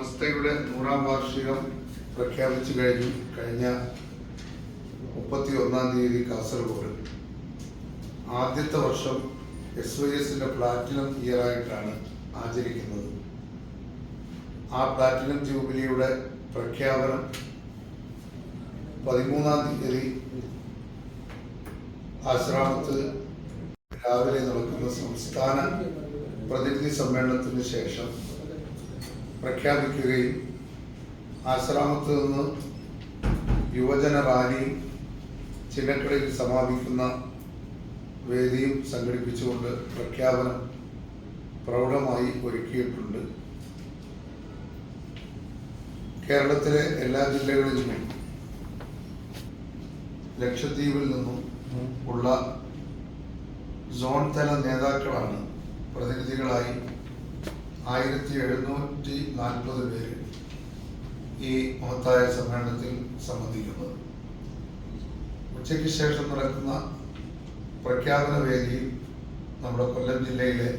സംസ്ഥയുടെ നൂറാം വാർഷികം പ്രഖ്യാപിച്ചു കഴിഞ്ഞു. കഴിഞ്ഞ മുപ്പത്തി ഒന്നാം തീയതി കാസർഗോഡ്. ആദ്യത്തെ വർഷം എസ് വൈ എസിന്റെ പ്ലാറ്റിനം ഇയർ ആയിട്ടാണ് ആചരിക്കുന്നത്. ആ പ്ലാറ്റിനം ജൂബിലിയുടെ പ്രഖ്യാപനം പതിമൂന്നാം തീയതി ആശ്രാമത്ത് രാവിലെ നടക്കുന്ന സംസ്ഥാന പ്രതിനിധി സമ്മേളനത്തിന് ശേഷം പ്രഖ്യാപിക്കുകയും ആശ്രാമത്ത് നിന്ന് യുവജന റാലിയും ചിന്നക്കടയിൽ സമാപിക്കുന്ന വേദിയും സംഘടിപ്പിച്ചുകൊണ്ട് പ്രഖ്യാപനം പ്രൗഢമായി ഒരുക്കിയിട്ടുണ്ട്. കേരളത്തിലെ എല്ലാ ജില്ലകളിലും ലക്ഷദ്വീപിൽ നിന്നും ഉള്ള സോൺ തല നേതാക്കളാണ് പ്രതിനിധികളായി ആയിരത്തി എഴുന്നൂറ്റി നാൽപ്പത് പേര് ഈ മഹത്തായ സമ്മേളനത്തിൽ സംബന്ധിക്കുന്നത്. ഉച്ചയ്ക്ക് ശേഷം നടക്കുന്ന പ്രഖ്യാപന വേദിയിൽ നമ്മുടെ കൊല്ലം ജില്ലയിലെ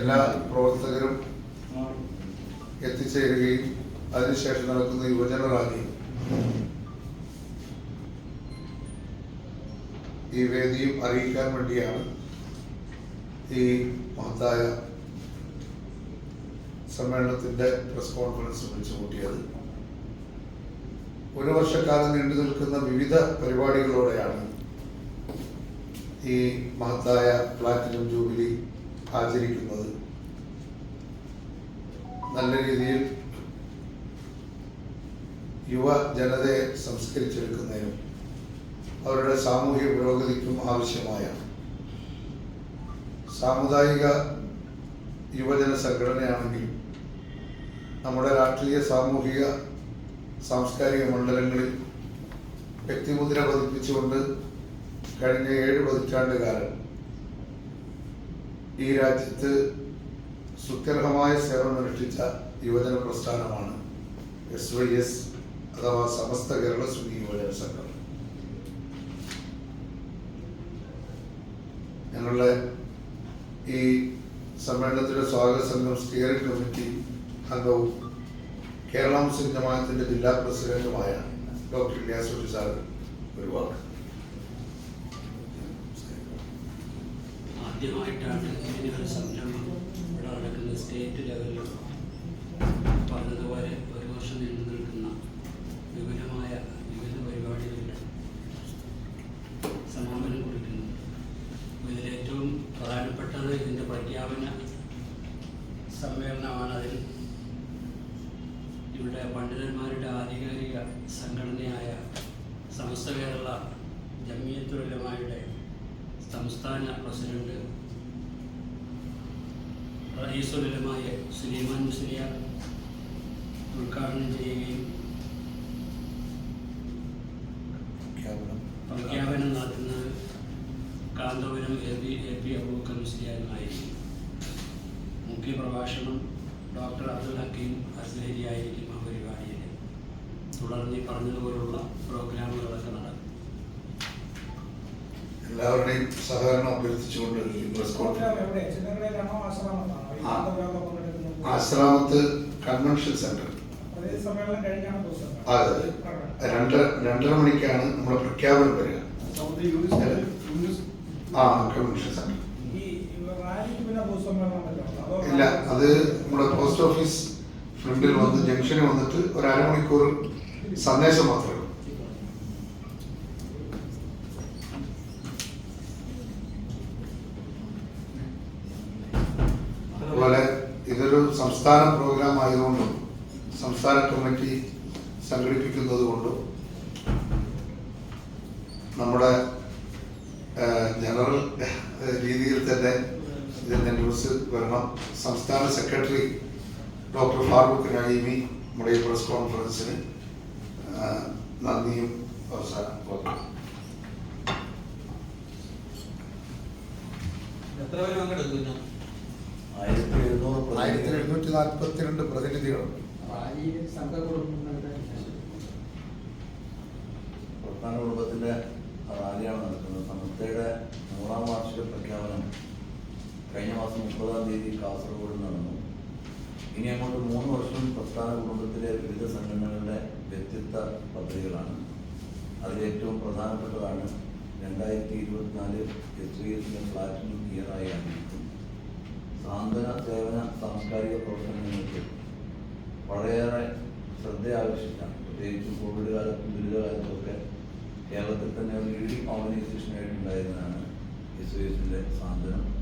എല്ലാ പ്രവർത്തകരും എത്തിച്ചേരുകയും അതിനുശേഷം നടക്കുന്ന യുവജന റാലി. ഈ വേദിയും അറിയിക്കാൻ വേണ്ടിയാണ് ഈ മഹത്തായ സമ്മേളനത്തിന്റെ പ്രസ് കോൺഫറൻസ് വിളിച്ചു കൂട്ടിയത് ഒരു വർഷക്കാലം നീണ്ടു നിൽക്കുന്ന വിവിധ പരിപാടികളോടെയാണ് ഈ മഹത്തായ പ്ലാറ്റിനം ജൂബിലി ആചരിക്കുന്നത്. നല്ല രീതിയിൽ യുവ ജനതയെ സംസ്കരിച്ചെടുക്കുന്നതിനും അവരുടെ സാമൂഹ്യ പുരോഗതിക്കും ആവശ്യമായ സാമുദായിക യുവജന സംഘടനയാണെങ്കിൽ നമ്മുടെ രാഷ്ട്രീയ സാമൂഹിക സാംസ്കാരിക മണ്ഡലങ്ങളിൽ വ്യക്തിമുദ്ര പതിപ്പിച്ചുകൊണ്ട് കഴിഞ്ഞ ഏഴ് പതിറ്റാണ്ട് കാലം ഈ രാജ്യത്ത് സുത്യർഹമായ സേവനമനുഷ്ഠിച്ച യുവജന പ്രസ്ഥാനമാണ് എസ് വൈ എസ് അഥവാ സമസ്ത കേരള സുന്നി യുവജന സംഘം. ഞങ്ങളുടെ ഈ സമ്മേളനത്തിലെ സ്വാഗത സംഘം സ്റ്റിയറിംഗ് കമ്മിറ്റി അംഗവും കേരള മുസ്ലിം ജമാഅത്തിന്റെ ജില്ലാ പ്രസിഡന്റുമായ ഡോക്ടർ ഇലിയാസ് സാർ ഒരു വാക്ക്. ആദ്യമായിട്ടാണ് സ്റ്റേറ്റ് ലെവലിൽ പറഞ്ഞതുപോലെ ഒരു വർഷം നീണ്ടു നിൽക്കുന്ന വിപുലമായ പണ്ഡിതന്മാരുടെ ആധികാരിക സംഘടനയായ സമസ്ത കേരള ജമിയത്തുലമായുടെ സംസ്ഥാന പ്രസിഡന്റ് റഹീസുലമായ സുലൈമാൻ മുസ്ലിയ ഉദ്ഘാടനം ചെയ്യുകയും പ്രഖ്യാപനം നടത്തുന്നത് Kanthapuram A P A P Aboobacker മുസ്ലിയായിരുന്നു മുഖ്യപ്രഭാഷണം ഡോക്ടർ അബ്ദുൽ ഹക്കീം അസ്ലേരി ആയിരിക്കും. പരിപാടിയിൽ തുടർന്ന് പറഞ്ഞതുപോലുള്ള പ്രോഗ്രാമുകളൊക്കെ നടക്കും. എല്ലാവരുടെയും സഹകരണം അഭ്യർത്ഥിച്ചുകൊണ്ട് ആശ്രാമത്ത് കൺവെൻഷൻ സെന്റർ അതേ രണ്ട് രണ്ടര മണിക്കാണ് നമ്മുടെ പ്രഖ്യാപനം വരിക. ആ കൺവെൻഷൻ സെന്റർ ഇല്ല അത് നമ്മുടെ പോസ്റ്റ് ഓഫീസ് ഫ്രണ്ടിൽ വന്ന് ജംഗ്ഷനിൽ വന്നിട്ട് ഒരു അരമണിക്കൂർ സന്ദേശം മാത്രമേ അതുപോലെ ഇതൊരു സംസ്ഥാന പ്രോഗ്രാം ആയതുകൊണ്ടും സംസ്ഥാന കമ്മിറ്റി സംഘടിപ്പിക്കുന്നത് കൊണ്ടും നമ്മുടെ ജനറൽ രീതിയിൽ തന്നെ ഇതിന്റെ ന്യൂസ് വരണം. സംസ്ഥാന സെക്രട്ടറി ഡോക്ടർ ഫാറൂഖ് നഴീമി നമ്മുടെ ഈ പ്രസ് കോൺഫറൻസിന് നന്ദിയും അവസാനം എത്ര പേര് പങ്കെടുക്കുന്നു ആയിരത്തി എഴുന്നൂറ് ആയിരത്തി എഴുന്നൂറ്റി നാൽപ്പത്തിരണ്ട് പ്രതിനിധികളുണ്ട് പ്രധാന കുടുംബത്തിന്റെ റാലിയാണ് നടക്കുന്നത്. സമസ്തയുടെ നൂറാം വാർഷിക പ്രഖ്യാപനം കഴിഞ്ഞ മാസം മുപ്പതാം തീയതി കാസർഗോഡ് നടന്നു. ഇനി അങ്ങോട്ട് മൂന്ന് വർഷം പ്രസ്ഥാന കുടുംബത്തിലെ വിവിധ സംഘടനകളുടെ വ്യത്യസ്ത പദ്ധതികളാണ്. അതിലേറ്റവും പ്രധാനപ്പെട്ടതാണ് രണ്ടായിരത്തി ഇരുപത്തിനാല് എസ് വി എസിന്റെ പ്ലാറ്റിനം ഇയറായി ആരംഭിക്കും സാന്ത്വന സേവന സാംസ്കാരിക പ്രവർത്തനങ്ങൾക്ക് വളരെയേറെ ശ്രദ്ധ ആകർഷിച്ചാണ്. പ്രത്യേകിച്ചും കോവിഡ് കാലത്തും ദുരിതകാലത്തുമൊക്കെ കേരളത്തിൽ തന്നെ ഒരു ലീഡിംഗ് ഓർഗനൈസേഷനായിട്ടുണ്ടായിരുന്നതാണ് എസ് വി എസിന്റെ സാന്ത്വനം.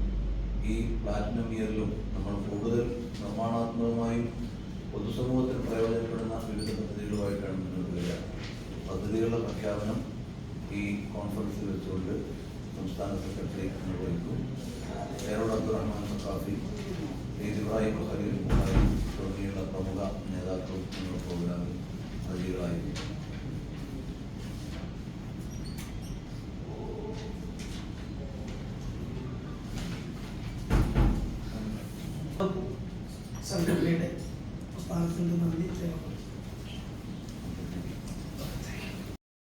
ഈ പ്ലാറ്റിനം ഇയറിലും നമ്മൾ കൂടുതൽ നിർമ്മാണാത്മകമായും പൊതുസമൂഹത്തിന് പ്രയോജനപ്പെടുന്ന വിവിധ പദ്ധതികളുമായിട്ടാണ് മുന്നോട്ട് വരിക. പദ്ധതികളുടെ പ്രഖ്യാപനം ഈ കോൺഫറൻസിൽ വെച്ചുകൊണ്ട് സംസ്ഥാന സെക്രട്ടറി നിർവഹിക്കും. കേരള അബ്ദുറഹ്മാൻ സഖാഫി സംഘടനയുടെ സ്ഥാനത്തിന്റെ നന്ദി രേഖപ്പെടുത്തുന്നു